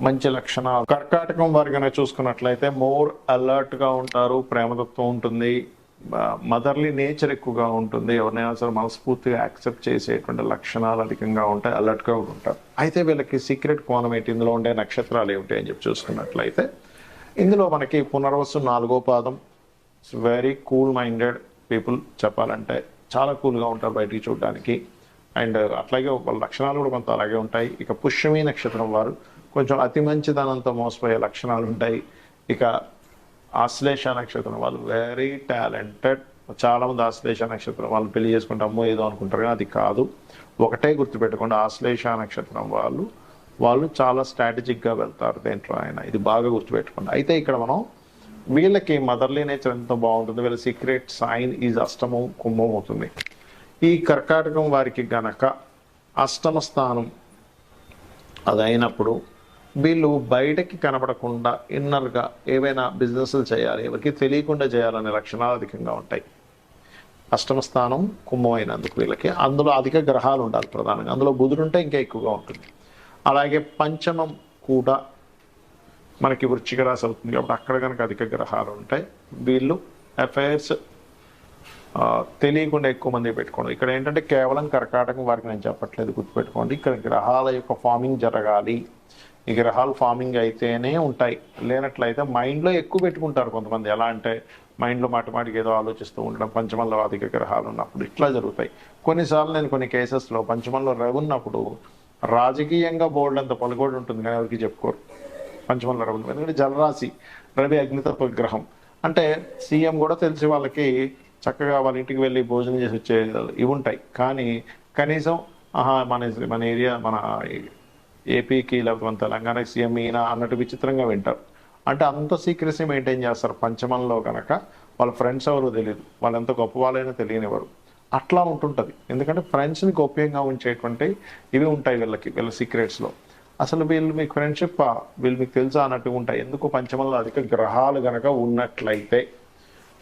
మంచి లక్షణాలు. కర్కాటకం వారు కనుక చూసుకున్నట్లయితే మోర్ అలర్ట్గా ఉంటారు ప్రేమతత్వం ఉంటుంది మదర్లీ నేచర్ ఎక్కువగా ఉంటుంది. ఎవరినైనా సరే మనస్ఫూర్తిగా యాక్సెప్ట్ చేసేటువంటి లక్షణాలు అధికంగా ఉంటాయి అలర్ట్గా కూడా ఉంటారు. అయితే వీళ్ళకి సీక్రెట్ కోణం ఏంటి? ఇందులో ఉండే నక్షత్రాలు ఏమిటి అని చెప్పి చూసుకున్నట్లయితే ఇందులో మనకి పునర్వసు నాలుగో పాదం. వెరీ కూల్ మైండెడ్ పీపుల్ చెప్పాలంటే. చాలా కూల్గా ఉంటారు బయటికి చూడడానికి. అండ్ అట్లాగే వాళ్ళ లక్షణాలు కూడా కొంత అలాగే ఉంటాయి. ఇక పుష్యమి నక్షత్రం వారు. కొంచెం అతి మంచిదనంతో మోసపోయే లక్షణాలు ఉంటాయి ఇక ఆశ్లేష నక్షత్రం వాళ్ళు వెరీ టాలెంటెడ్ చాలా మంది ఆశ్లేష నక్షత్రం వాళ్ళు పెళ్ళి చేసుకుంటే అమ్మో ఏదో అనుకుంటారు కానీ అది కాదు. ఒకటే గుర్తుపెట్టుకోండి ఆశ్లేష నక్షత్రం వాళ్ళు వాళ్ళు చాలా స్ట్రాటజిక్గా వెళ్తారు దేంట్లో ఆయన ఇది బాగా గుర్తుపెట్టుకోండి. అయితే ఇక్కడ మనం వీళ్ళకి మదర్లీ నేచర్ ఎంత బాగుంటుంది. వీళ్ళ సీక్రెట్ సైన్ ఈజ్ అష్టమం కుంభం అవుతుంది. ఈ కర్కాటకం వారికి గనక అష్టమ స్థానం అదైనప్పుడు వీళ్ళు బయటకి కనపడకుండా ఇన్నర్గా ఏవైనా బిజినెస్లు చేయాలి ఎవరికి తెలియకుండా చేయాలనే లక్షణాలు అధికంగా ఉంటాయి. అష్టమ స్థానం కుంభం అయినందుకు వీళ్ళకి. అందులో అధిక గ్రహాలు ఉండాలి ప్రధానంగా. అందులో బుధుడుంటే ఇంకా ఎక్కువగా ఉంటుంది. అలాగే పంచమం కూడా మనకి వృచ్చిక రాశి అవుతుంది కాబట్టి అక్కడ కనుక అధిక గ్రహాలు ఉంటాయి. వీళ్ళు అఫైర్స్ తెలియకుండా ఎక్కువ మంది పెట్టుకోండి ఇక్కడ ఏంటంటే కేవలం కర్కాటకం వారికి నేను చెప్పట్లేదు గుర్తుపెట్టుకోండి. ఇక్కడ గ్రహాల యొక్క ఫార్మింగ్ జరగాలి. ఈ గ్రహాలు ఫార్మింగ్ అయితేనే ఉంటాయి. లేనట్లయితే మైండ్లో ఎక్కువ పెట్టుకుంటారు కొంతమంది. ఎలా అంటే మైండ్లో మాటమాటికి ఏదో ఆలోచిస్తూ ఉండడం పంచమంలో అధిక గ్రహాలు ఉన్నప్పుడు ఇట్లా జరుగుతాయి. కొన్నిసార్లు నేను కొన్ని కేసెస్లో పంచమంలో రవి ఉన్నప్పుడు రాజకీయంగా బోర్డు అంత పలుకోడు ఉంటుంది కానీ ఎవరికి చెప్పుకోరు. పంచమంలో రవి ఉంది. ఎందుకంటే జలరాశి రవి అగ్నితత్వ గ్రహం అంటే సీఎం కూడా తెలిసి వాళ్ళకి చక్కగా వాళ్ళ ఇంటికి వెళ్ళి భోజనం చేసి వచ్చే ఇవి ఉంటాయి. కానీ కనీసం ఆహా మన మన ఏరియా మన ఏపీకి లేకపోతే మన తెలంగాణకి సీఎం ఈయన అన్నట్టు విచిత్రంగా వింటారు. అంటే అంత సీక్రెసీ మెయింటైన్ చేస్తారు పంచమంలో కనుక వాళ్ళ ఫ్రెండ్స్ ఎవరో తెలియదు వాళ్ళు ఎంత గొప్ప వాళ్ళైనా తెలియనివారు అట్లా ఉంటుంటుంది. ఎందుకంటే ఫ్రెండ్స్ని గోప్యంగా ఉంచేటువంటి ఇవి ఉంటాయి వీళ్ళకి వీళ్ళ సీక్రెట్స్లో. అసలు వీళ్ళు మీకు ఫ్రెండ్షిప్ వీళ్ళు మీకు తెలుసా అన్నట్టు ఉంటాయి. ఎందుకు పంచమంలో అధిక గ్రహాలు గనక ఉన్నట్లయితే.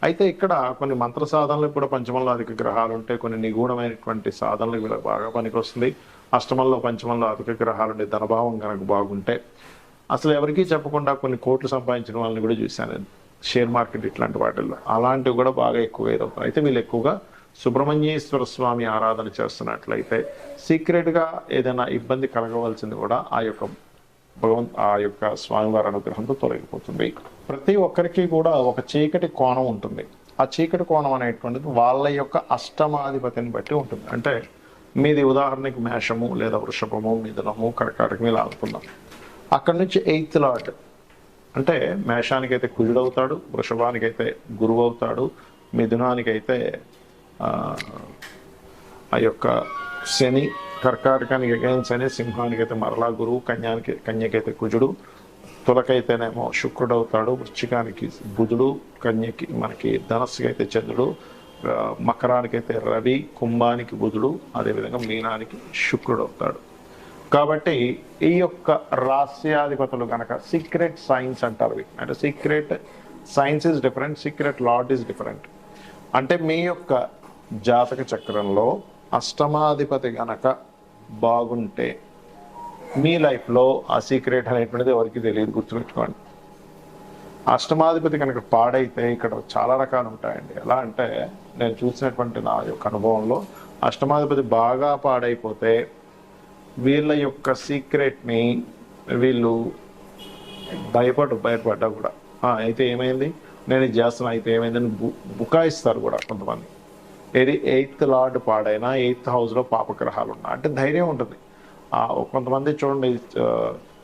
అయితే ఇక్కడ కొన్ని మంత్ర సాధనలకు కూడా పంచమంలో అధిక గ్రహాలు ఉంటాయి కొన్ని నిగూఢమైనటువంటి సాధనలకు వీళ్ళకి బాగా పనికొస్తుంది. అష్టమంలో పంచమంలో అధిక గ్రహాలు ధనభావం కనుక బాగుంటే అసలు ఎవరికీ చెప్పకుండా కొన్ని కోట్లు సంపాదించిన వాళ్ళని కూడా చూశాను షేర్ మార్కెట్ ఇట్లాంటి వాటిల్లో. అలాంటివి కూడా బాగా ఎక్కువ ఏదవుతాయి అయితే వీళ్ళు ఎక్కువగా సుబ్రహ్మణ్యేశ్వర స్వామి ఆరాధన చేస్తున్నట్లయితే సీక్రెట్గా ఏదైనా ఇబ్బంది కలగవలసింది కూడా ఆ యొక్క భగవంత్ ఆ యొక్క స్వామివారి అనుగ్రహంతో తొలగిపోతుంది. ప్రతి ఒక్కరికి కూడా ఒక చీకటి కోణం ఉంటుంది. ఆ చీకటి కోణం అనేటువంటిది వాళ్ళ యొక్క అష్టమాధిపతిని బట్టి ఉంటుంది. అంటే మీది ఉదాహరణకి మేషము లేదా వృషభము మిథునము కర్కాటకం ఇలా అనుకుందాం. అక్కడి నుంచి ఎయిత్ లాట్ అంటే మేషానికైతే కుజుడవుతాడు వృషభానికైతే గురువు అవుతాడు మిథునానికైతే ఆ, యొక్క శని కర్కాటకానికి అగైన్ శని సింహానికైతే మరలా గురువు కన్యానికి కన్యకైతే కుజుడు తులకైతేనేమో శుక్రుడు అవుతాడు వృశ్చికానికి బుధుడు కన్యకి మనకి ధనస్సుకి అయితే చంద్రుడు మకరానికైతే రవి కుంభానికి బుధుడు అదేవిధంగా మీనానికి శుక్రుడు అవుతాడు. కాబట్టి ఈ యొక్క రహస్యాధిపతులు కనుక సీక్రెట్ సైన్స్ అంటారు అంటే secret science is different secret lot is different. అంటే మీ యొక్క జాతక చక్రంలో అష్టమాధిపతి గనక బాగుంటే మీ లైఫ్లో ఆ సీక్రెట్ అనేటువంటిది ఎవరికి తెలియదు గుర్తుపెట్టుకోండి. అష్టమాధిపతి కనుక పాడైతే ఇక్కడ చాలా రకాలు ఉంటాయండి. ఎలా అంటే నేను చూసినటువంటి నా యొక్క అనుభవంలో అష్టమాధిపతి బాగా పాడైపోతే వీళ్ళ యొక్క సీక్రెట్ని వీళ్ళు భయపడు భయపడ్డా కూడా. అయితే ఏమైంది? నేను ఇది చేస్తున్నా అయితే ఏమైందని బు బుకాయిస్తారు కూడా కొంతమంది. ఏది ఎయిత్ లార్డ్ పాడైనా ఎయిత్ హౌస్లో పాపగ్రహాలు ఉన్నా అంటే ధైర్యం ఉంటుంది. కొంతమంది చూడండి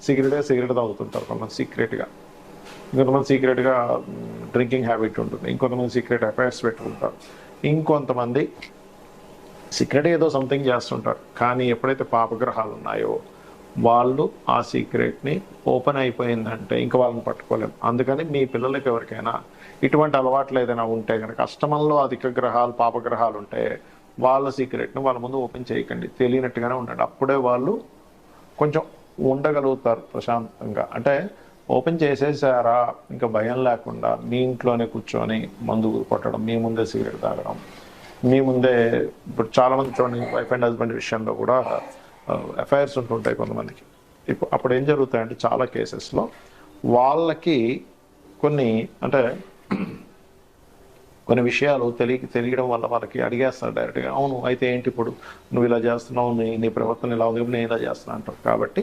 సీక్రెట్గా సిగరెట్ తాగుతుంటారు కొంతమంది సీక్రెట్గా ఇంకొంతమంది సీక్రెట్గా డ్రింకింగ్ హ్యాబిట్ ఉంటుంది. ఇంకొంతమంది సీక్రెట్ అఫైర్స్ పెట్టుకుంటారు. ఇంకొంతమంది సీక్రెట్ ఏదో సంథింగ్ చేస్తుంటారు. కానీ ఎప్పుడైతే పాపగ్రహాలు ఉన్నాయో వాళ్ళు ఆ సీక్రెట్ని ఓపెన్ అయిపోయిందంటే ఇంకా వాళ్ళని పట్టుకోలేము అందుకని మీ పిల్లలకి ఎవరికైనా ఇటువంటి అలవాట్లు ఏదైనా ఉంటే కనుక అష్టమంలో అధిక గ్రహాలు పాపగ్రహాలు ఉంటే వాళ్ళ సీక్రెట్ని వాళ్ళ ముందు ఓపెన్ చేయకండి. తెలియనట్టుగానే ఉండండి. అప్పుడే వాళ్ళు కొంచెం ఉండగలుగుతారు ప్రశాంతంగా. అంటే ఓపెన్ చేసేసారా? ఇంకా భయం లేకుండా మీ ఇంట్లోనే కూర్చొని మందు కొట్టడం మీ ముందే సిగరెట్ తాగడం మీ ముందే ఇప్పుడు చాలామంది చూడండి వైఫ్ అండ్ హస్బెండ్ విషయంలో కూడా ఎఫ్ఐఆర్స్ ఉంటుంటాయి కొంతమందికి. ఇప్పుడు అప్పుడు ఏం జరుగుతాయంటే చాలా కేసెస్లో వాళ్ళకి కొన్ని అంటే కొన్ని విషయాలు తెలియ తెలియడం వల్ల వాళ్ళకి అడిగేస్తారు డైరెక్ట్గా అవును అయితే ఏంటి ఇప్పుడు? నువ్వు ఇలా చేస్తున్నావు నీ నీ ప్రవర్తన ఇలా ఉంది నేను ఇలా చేస్తున్నా అంటారు. కాబట్టి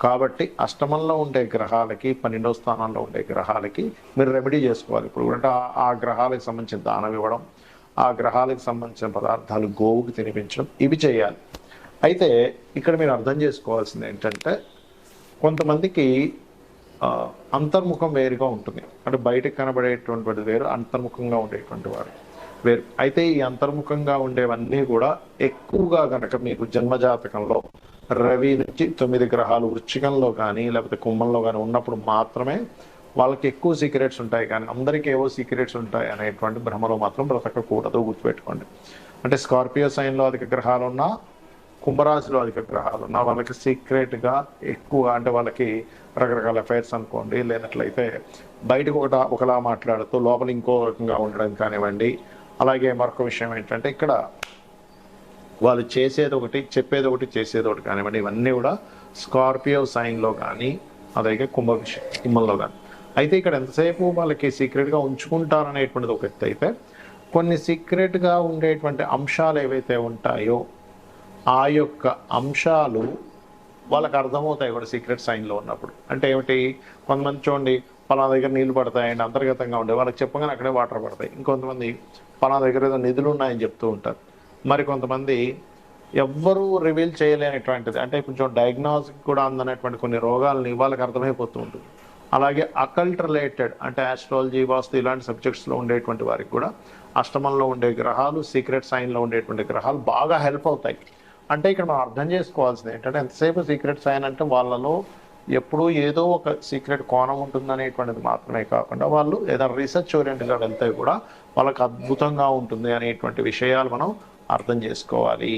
కాబట్టి అష్టమంలో ఉండే గ్రహాలకి పన్నెండో స్థానంలో ఉండే గ్రహాలకి మీరు రెమెడీ చేసుకోవాలి. ఇప్పుడు అంటే ఆ- గ్రహాలకు సంబంధించిన దానం ఇవ్వడం ఆ గ్రహాలకు సంబంధించిన పదార్థాలు గోవుకి తినిపించడం ఇవి చేయాలి. అయితే ఇక్కడ మీరు అర్థం చేసుకోవాల్సింది ఏంటంటే కొంతమందికి అంతర్ముఖం వేరుగా ఉంటుంది. అంటే బయటకు కనబడేటువంటి వేరు అంతర్ముఖంగా ఉండేటువంటి వారు వేరు. అయితే ఈ అంతర్ముఖంగా ఉండేవన్నీ కూడా ఎక్కువగా కనుక మీకు జన్మజాతకంలో రవి నుంచి తొమ్మిది గ్రహాలు వృచ్చికంలో కానీ లేకపోతే కుంభంలో కానీ ఉన్నప్పుడు మాత్రమే వాళ్ళకి ఎక్కువ సీక్రెట్స్ ఉంటాయి. కానీ అందరికీ ఏవో సీక్రెట్స్ ఉంటాయి అనేటువంటి భ్రమలో మాత్రం బ్రతకకూడదు గుర్తుపెట్టుకోండి. అంటే స్కార్పియో సైన్లో అధిక గ్రహాలు ఉన్నా కుంభరాశిలో అధిక గ్రహాలు ఉన్నా వాళ్ళకి సీక్రెట్గా ఎక్కువ అంటే వాళ్ళకి రకరకాల అఫైర్స్ అనుకోండి. లేనట్లయితే బయటకు ఒకట ఒకలా మాట్లాడుతూ లోపల ఇంకో రకంగా ఉండడం కానివ్వండి. అలాగే మరొక విషయం ఏంటంటే ఇక్కడ వాళ్ళు చేసేది ఒకటి చెప్పేది ఒకటి చేసేది ఒకటి కానివ్వండి ఇవన్నీ కూడా స్కార్పియో సైన్లో కానీ అలాగే కుంభ కుంభంలో కానీ. అయితే ఇక్కడ ఎంతసేపు వాళ్ళకి సీక్రెట్గా ఉంచుకుంటారనేటువంటిది ఒక ఎత్తు అయితే కొన్ని సీక్రెట్గా ఉండేటువంటి అంశాలు ఏవైతే ఉంటాయో ఆ యొక్క అంశాలు వాళ్ళకి అర్థమవుతాయి కూడా సీక్రెట్ సైన్లో ఉన్నప్పుడు. అంటే ఏమిటి? కొంతమంది చూడండి పలానా దగ్గర నీళ్ళు పడతాయండి అంతర్గతంగా ఉండే వాళ్ళకి చెప్పగానే అక్కడే వాటర్ పడతాయి. ఇంకొంతమంది పలానా దగ్గర ఏదో నిధులు ఉన్నాయని చెప్తూ ఉంటారు. మరి కొంతమంది ఎవ్వరూ రివీల్ చేయలేనటువంటిది. అంటే కొంచెం డయాగ్నోస్టిక్ కూడా అందనటువంటి కొన్ని రోగాలని వాళ్ళకి అర్థమైపోతూ ఉంటుంది. అలాగే అకల్ట్ రిలేటెడ్ అంటే ఆస్ట్రాలజీ వాస్తు ఇలాంటి సబ్జెక్ట్స్లో ఉండేటువంటి వారికి కూడా అష్టమంలో ఉండే గ్రహాలు సీక్రెట్ సైన్లో ఉండేటువంటి గ్రహాలు బాగా హెల్ప్ అవుతాయి. అంటే ఇక్కడ మనం అర్థం చేసుకోవాల్సింది ఏంటంటే ఎంతసేపు సీక్రెట్ సైన్ అంటే వాళ్ళలో ఎప్పుడూ ఏదో ఒక సీక్రెట్ కోణం ఉంటుందనేటువంటిది మాత్రమే కాకుండా వాళ్ళు ఏదైనా రీసెర్చ్ ఓరియంటెడ్గా వెళ్తే కూడా వాళ్ళకి అద్భుతంగా ఉంటుంది అనేటువంటి విషయాలు మనం అర్థం చేసుకోవాలి.